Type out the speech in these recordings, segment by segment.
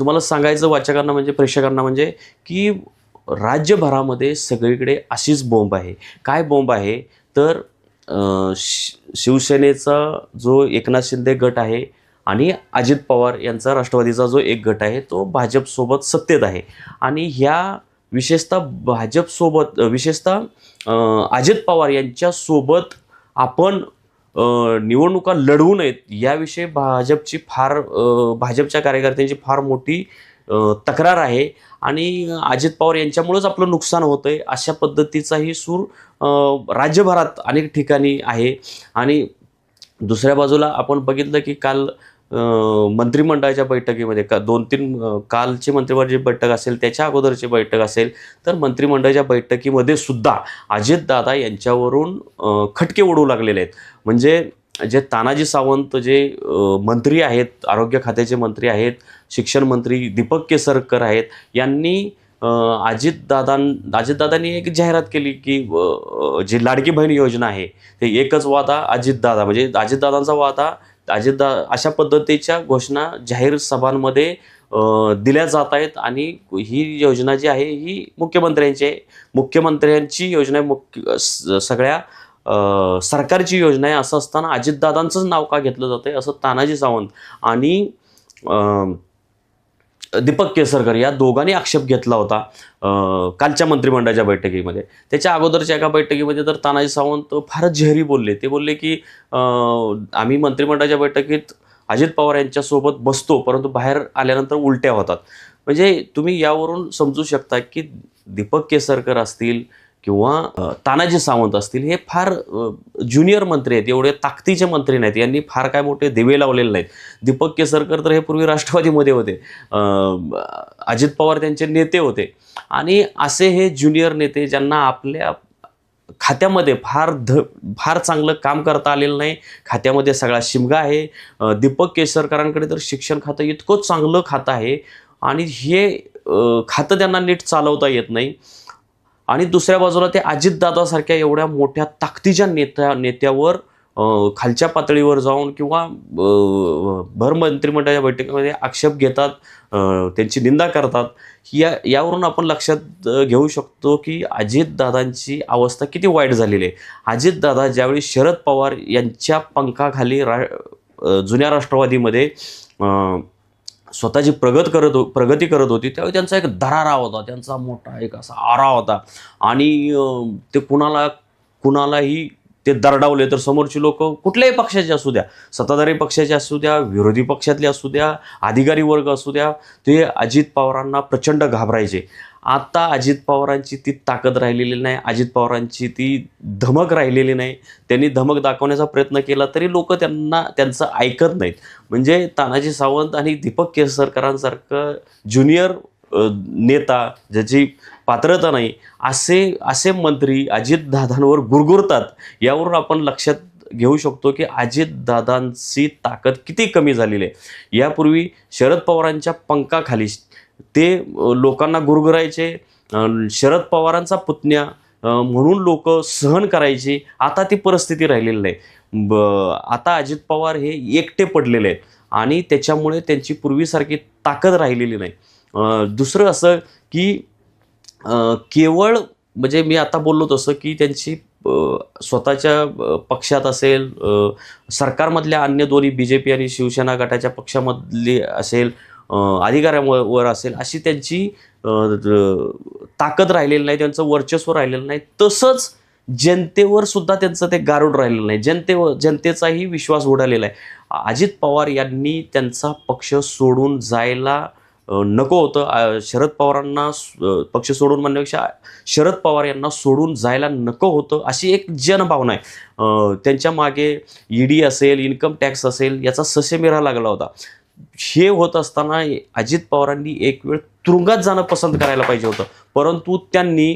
तुम्हाला सांगायचं वाचकांना म्हणजे प्रेक्षकांना म्हणजे की राज्यभरामध्ये सगळीकडे अशीच बोंब आहे. काय बोंब आहे? तर शि शिवसेनेचा जो एकनाथ शिंदे गट आहे आणि अजित पवार यांचा राष्ट्रवादीचा जो एक गट आहे तो भाजपसोबत सत्तेत आहे. आणि ह्या विशेषतः भाजपसोबत विशेषतः अजित पवार यांच्यासोबत आपण निवडणुका लढवू नयेत याविषयी भाजपची फार भाजपच्या कार्यकर्त्यांची फार मोठी तक्रार आहे. आणि अजित पवार यांच्यामुळेच आपलं नुकसान होतंय अशा पद्धतीचाही सूर राज्यभरात अनेक ठिकाणी आहे. आणि दुसऱ्या बाजूला आपण बघितलं की काल मंत्रिमंडळाच्या बैठकीमध्ये का दोन तीन कालची मंत्रिमंडळाची बैठक असेल त्याच्या अगोदरची बैठक असेल तर मंत्रिमंडळाच्या बैठकीमध्ये सुद्धा अजितदादा यांच्यावरून खटके उडू लागलेले आहेत. म्हणजे जे तानाजी सावंत जे मंत्री आहेत आरोग्य खात्याचे मंत्री आहेत शिक्षण मंत्री दीपक केसरकर आहेत यांनी अं, अजितदादां अजितदादांनी एक जाहिरात केली की जी लाडकी बहीण योजना आहे ते एकच वादा अजितदादा म्हणजे अजितदादांचा वादा अजितदा अशा पद्धतीच्या घोषणा जाहीर सभांमध्ये दिल्या जात आहेत आणि ही योजना जी आहे ही मुख्यमंत्र्यांची आहे मुख्यमंत्र्यांची योजना मुख्य सगळ्या सरकारची योजना आहे. असं असताना अजितदादांचंच नाव का घेतलं जातं आहे असं तानाजी सावंत आणि दीपक केसरकर या दोघांनी आक्षेप घेतला होता कालच्या मंत्रिमंडळाच्या बैठकीमध्ये. त्याच्या अगोदरच्या एका बैठकीमध्ये तर तानाजी सावंत फारच जहरी बोलले. ते बोलले की आम्ही मंत्रिमंडळाच्या बैठकीत अजित पवार यांच्यासोबत बसतो परंतु बाहेर आल्यानंतर उलट्या होतात. म्हणजे तुम्ही यावरून समजू शकता की दीपक केसरकर असतील किंवा तानाजी सावंत असतील हे फार ज्युनियर मंत्री आहेत एवढे ताकदीचे मंत्री नाहीत. यांनी फार काय मोठे दिवे लावलेले नाहीत. दीपक केसरकर तर हे पूर्वी राष्ट्रवादीमध्ये होते. अजित पवार त्यांचे नेते होते. आणि असे हे ज्युनियर नेते ज्यांना आपल्या खात्यामध्ये फार ध फार चांगलं काम करता आलेलं नाही. खात्यामध्ये सगळा शिमगा आहे. दीपक केसरकरांकडे तर शिक्षण खातं इतकं चांगलं खातं आहे. आणि हे खातं त्यांना नीट चालवता येत नाही. आणि दुसऱ्या बाजूला ते अजितदादासारख्या एवढ्या मोठ्या ताकदीच्या नेत्या नेत्यावर खालच्या पातळीवर जाऊन किंवा भर मंत्रिमंडळाच्या बैठकीमध्ये आक्षेप घेतात त्यांची निंदा करतात या यावरून आपण लक्षात घेऊ शकतो की अजितदादांची अवस्था किती वाईट झालेली आहे. अजितदादा ज्यावेळी शरद पवार यांच्या पंखाखाली रा जुन्या राष्ट्रवादीमध्ये स्वतःची प्रगत करत हो प्रगती करत होती त्यावेळी त्यांचा एक दरारा होता त्यांचा मोठा एक असा आरा होता. आणि ते कुणाला कुणालाही ते दरडावले तर समोरची लोक कुठल्याही पक्षाचे असू द्या सत्ताधारी पक्षाचे असू द्या विरोधी पक्षातले असू द्या अधिकारी वर्ग असू द्या ते अजित पवारांना प्रचंड घाबरायचे. आता अजित पवारांची ती ताकद राहिलेली नाही अजित पवारांची ती धमक राहिलेली नाही. त्यांनी धमक दाखवण्याचा प्रयत्न केला तरी लोक त्यांना त्यांचं ऐकत नाहीत. म्हणजे तानाजी सावंत आणि दीपक केसरकरांसारखं ज्युनियर नेता ज्याची पात्रता नाही असे असे मंत्री अजितदादांवर गुरगुरतात यावरून आपण लक्षात घेऊ शकतो की अजितदादांची ताकद किती कमी झालेली आहे. यापूर्वी शरद पवारांच्या पंखाखाली ते लोकांना गुरगुरायचे शरद पवारांचा पुतण्या म्हणून लोक सहन करायचे आता ती परिस्थिती राहिलेली नाही. ब आता अजित पवार हे एकटे पडलेले आहेत आणि त्याच्यामुळे त्यांची पूर्वीसारखी ताकद राहिलेली नाही. दुसरं असं की केवळ म्हणजे मी आता बोललो तसं की त्यांची स्वतःच्या पक्षात असेल सरकारमधल्या अन्य दोन्ही बी जे पी आणि शिवसेना गटाच्या पक्षामधली असेल अधिकाऱ्यावर अधिकाऱ्यांवर असेल अशी त्यांची ताकद राहिलेली नाही त्यांचं वर्चस्व राहिलेलं नाही. तसंच जनतेवर सुद्धा त्यांचं ते गारूड राहिलेलं नाही. जनतेवर जनतेचाही विश्वास उडालेला आहे. अजित पवार यांनी त्यांचा पक्ष सोडून जायला नको होतं. शरद पवारांना पक्ष सोडून म्हणण्यापेक्षा शरद पवार यांना सोडून जायला नको होतं अशी एक जनभावना आहे. त्यांच्या मागे ईडी असेल इन्कम टॅक्स असेल याचा ससेमिरा लागला होता. हे होत असताना अजित पवारांनी एक वेळ तुरुंगात जाणं पसंत करायला पाहिजे होतं. परंतु त्यांनी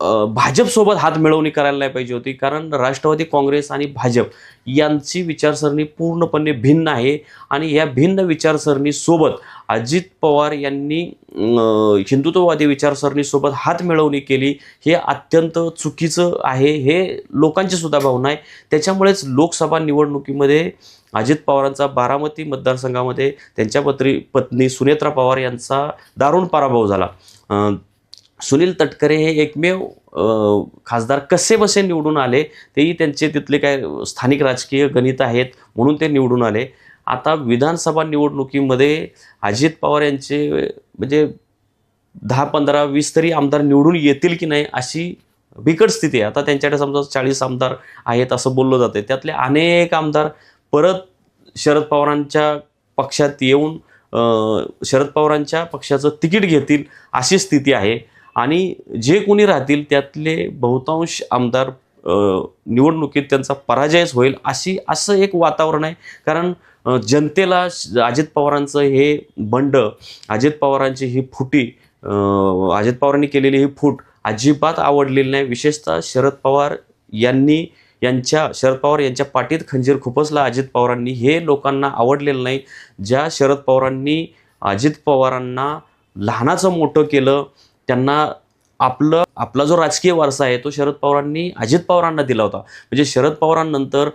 भाजपसोबत हात मिळवणी करायला नाही पाहिजे होती कारण राष्ट्रवादी काँग्रेस आणि भाजप यांची विचारसरणी पूर्णपणे भिन्न आहे. आणि या भिन्न विचारसरणीसोबत अजित पवार यांनी हिंदुत्ववादी विचारसरणीसोबत हात मिळवणी केली हे अत्यंत चुकीचं आहे. हे लोकांची सुद्धा भावना आहे. त्याच्यामुळेच लोकसभा निवडणुकीमध्ये अजित पवारांचा बारामती मतदारसंघामध्ये त्यांच्या पत्री पत्नी सुनेत्रा पवार यांचा दारुण पराभव झाला. सुनील तटकरे हे एकमेव खासदार कसे बसे निवडून आले तेही त्यांचे तिथले काय स्थानिक राजकीय गणित आहेत म्हणून ते निवडून आले. आता विधानसभा निवडणुकीमध्ये अजित पवार यांचे म्हणजे दहा पंधरा वीस तरी आमदार निवडून येतील की नाही अशी बिकट स्थिती आहे. आता त्यांच्याकडे समजा चाळीस आमदार आहेत असं बोललं जाते त्यातले अनेक आमदार परत शरद पवारांच्या पक्षात येऊन शरद पवारांच्या पक्षाचं तिकीट घेतील अशी स्थिती आहे. आणि जे कोणी राहतील त्यातले बहुतांश आमदार निवडणुकीत त्यांचा पराजयच होईल अशी असं एक वातावरण आहे. कारण जनतेला श- अजित पवारांचं हे बंड अजित पवारांची ही फुटी अजित पवारांनी केलेली ही फूट अजिबात आवडलेली नाही. विशेषतः शरद पवार यांनी यांच्या शरद पवार यांच्या पाठीत खंजीर खुपसला अजित पवारांनी. हे लोकांना आवडलेलं नाही. ज्या शरद पवारांनी अजित पवारांना लहानाचं मोठं केलं त्यांना आपलं आपला जो राजकीय वारसा आहे तो शरद पवारांनी अजित पवारांना दिला होता. म्हणजे शरद पवारांनंतर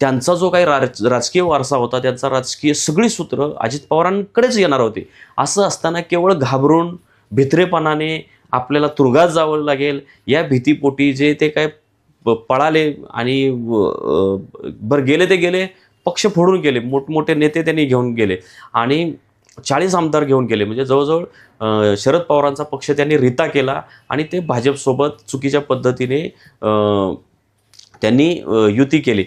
त्यांचा जो काही राज राजकीय वारसा होता त्यांचा राजकीय सगळी सूत्र अजित पवारांकडेच येणार होती. असं असताना केवळ घाबरून भित्रेपणाने आपल्याला तुरुंगात जावं लागेल या भीतीपोटी जे ते काय प- पळाले आणि बरं गेले ते गेले पक्ष फोडून गेले मोठमोठे नेते त्यांनी घेऊन गेले. आणि चाळीस आमदार घेऊन गेले. म्हणजे जवळजवळ शरद पवारांचा पक्ष त्यांनी रिता केला आणि ते भाजपसोबत चुकीच्या पद्धतीने त्यांनी युती केली.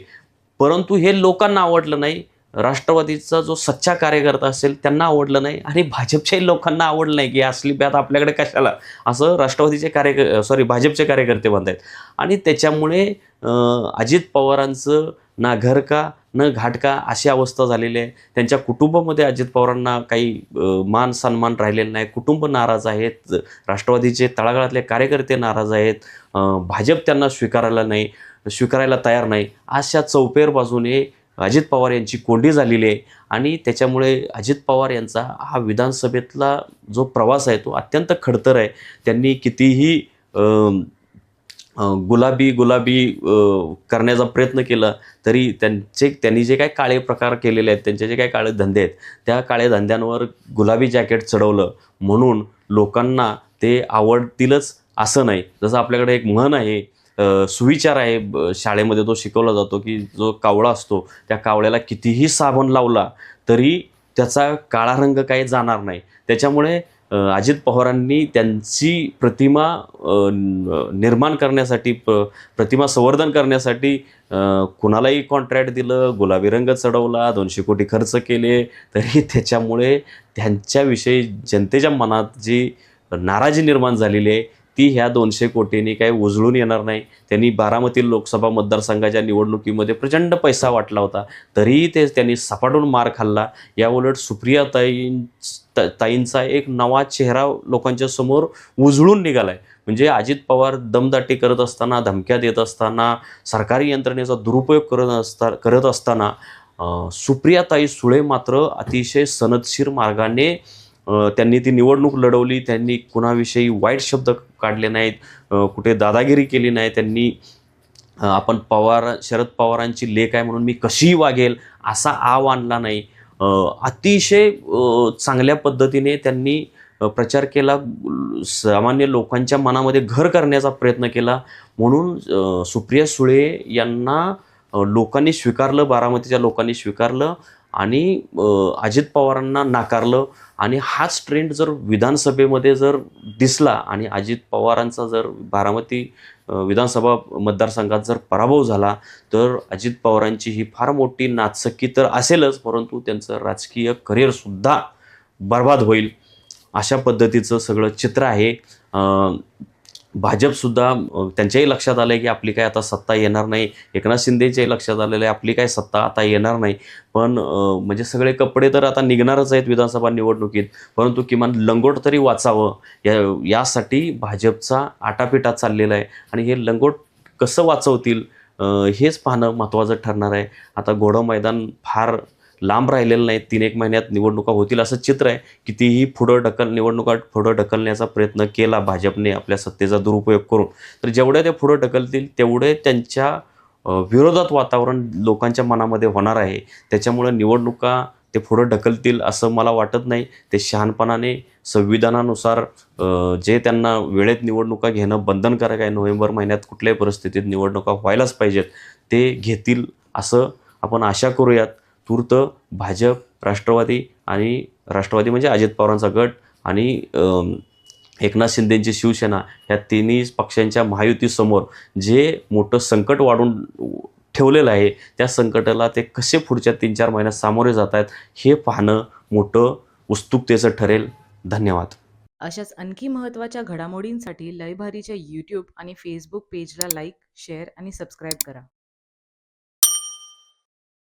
परंतु हे लोकांना आवडलं नाही. राष्ट्रवादीचा जो सच्चा कार्यकर्ता असेल त्यांना आवडलं नाही आणि भाजपच्याही लोकांना आवडलं नाही की असली ब्यात आपल्याकडे कशाला? असं राष्ट्रवादीचे कार्य सॉरी भाजपचे कार्यकर्ते म्हणतायत. आणि त्याच्यामुळे अजित पवारांचं ना न घाटका अशी अवस्था झालेली आहे. त्यांच्या कुटुंबामध्ये अजित पवारांना काही मान सन्मान राहिलेला नाही. कुटुंब नाराज आहेत. राष्ट्रवादीचे तळागाळातले कार्यकर्ते नाराज आहेत. भाजप त्यांना स्वीकारायला नाही स्वीकारायला तयार नाही. अशा चौपेर बाजूने अजित पवार यांची कोंडी झालेली आहे. आणि त्याच्यामुळे अजित पवार यांचा हा विधानसभेतला जो प्रवास आहे तो अत्यंत खडतर आहे. त्यांनी कितीही गुलाबी गुलाबी करण्याचा प्रयत्न केला तरी त्यांचे त्यांनी जे काही काळे प्रकार केलेले आहेत त्यांचे जे काही काळे धंदे आहेत त्या काळ्या धंद्यांवर गुलाबी जॅकेट चढवलं. म्हणून लोकांना ते आवडतीलच असं नाही. जसं आपल्याकडे एक म्हण आहे सुविचार आहे ब- शाळेमध्ये तो शिकवला जातो की जो कावळा असतो त्या कावळ्याला कितीही साबण लावला तरी त्याचा काळा रंग काही जाणार नाही. त्याच्यामुळे अजित पवारांनी त्यांची प्रतिमा निर्माण करण्यासाठी प- प्रतिमा संवर्धन करण्यासाठी कुणालाही कॉन्ट्रॅक्ट दिलं गुलाबी रंग चढवला दोनशे कोटी खर्च केले तरी त्याच्यामुळे त्यांच्याविषयी जनतेच्या मनात जी नाराजी निर्माण झालेली आहे ती ह्या दोनशे कोटींनी काही उजळून येणार नाही. त्यांनी बारामती लोकसभा मतदारसंघाच्या निवडणुकीमध्ये प्रचंड पैसा वाटला होता. तरीही ते त्यांनी सपाटून मार खाल्ला. याउलट सुप्रिया ताईं ताईंचा एक नवा चेहरा लोकांच्या समोर उजळून निघालाय. म्हणजे अजित पवार दमदाटी करत असताना धमक्या देत असताना सरकारी यंत्रणेचा दुरुपयोग करत असता करत असताना सुप्रियाताई सुळे मात्र अतिशय सनदशीर मार्गाने त्यांनी ती निवडणूक लढवली त्यांनी कुणाविषयी वाईट शब्द काढले नाहीत कुठे दादागिरी केली नाही त्यांनी आपण पवार शरद पवारांची लेख आहे म्हणून मी कशीही वागेल असा आव आणला नाही. अतिशय चांगल्या पद्धतीने त्यांनी प्रचार केला सामान्य लोकांच्या मनामध्ये घर करण्याचा प्रयत्न केला. म्हणून सुप्रिया सुळे यांना लोकांनी स्वीकारलं बारामतीच्या लोकांनी स्वीकारलं. आणि अजित पवारांना नाकारलं आणि हाच ट्रेंड जर विधानसभेमध्ये जर दिसला आणि अजित पवारांचा जर बारामती विधानसभा मतदारसंघात जर पराभव झाला तर अजित पवारांची ही फार मोठी नाचकी तर असेलच परंतु त्यांचं राजकीय करिअरसुद्धा बर्बाद होईल. अशा पद्धतीचं सगळं चित्र आहे. भाजपसुद्धा त्यांच्याही लक्षात आलं आहे की आपली काय आता सत्ता येणार नाही. एकनाथ शिंदेच्याही लक्षात आलेलं आहे आपली काय सत्ता आता येणार नाही. पण म्हणजे सगळे कपडे तर आता निघणारच आहेत विधानसभा निवडणुकीत. परंतु किमान लंगोट तरी वाचावं. या यासाठी भाजपचा आटापिटा चाललेला आहे. आणि हे लंगोट कसं वाचवतील हेच पाहणं महत्त्वाचं ठरणार आहे. आता घोडं मैदान फार लांब राहिलेलं नाही. तीन एक महिन्यात निवडणुका होतील असं चित्र आहे कितीही पुढं ढकल निवडणुका पुढं ढकलण्याचा प्रयत्न केला भाजपने आपल्या सत्तेचा दुरुपयोग करून. तर जेवढ्या ते पुढं ढकलतील तेवढे त्यांच्या विरोधात वातावरण लोकांच्या मनामध्ये होणार आहे. त्याच्यामुळं निवडणुका ते पुढं ढकलतील असं मला वाटत नाही. ते शहाणपणाने संविधानानुसार जे त्यांना वेळेत निवडणुका घेणं बंधनकारक आहे नोव्हेंबर महिन्यात कुठल्याही परिस्थितीत निवडणुका व्हायलाच पाहिजेत ते घेतील असं आपण आशा करूयात. तूर्त भाजप राष्ट्रवादी आणि राष्ट्रवादी म्हणजे अजित पवारांचा गट आणि एकनाथ शिंदेंची शिवसेना या तिन्ही पक्षांच्या महायुतीसमोर जे मोठं संकट वाढून ठेवलेलं आहे त्या संकटाला ते कसे पुढच्या तीन चार महिन्यात सामोरे जात आहेत हे पाहणं मोठं उत्सुकतेचं ठरेल. धन्यवाद. अशाच आणखी महत्त्वाच्या घडामोडींसाठी लयभारीच्या यूट्यूब आणि फेसबुक पेजला लाईक शेअर आणि सबस्क्राईब करा.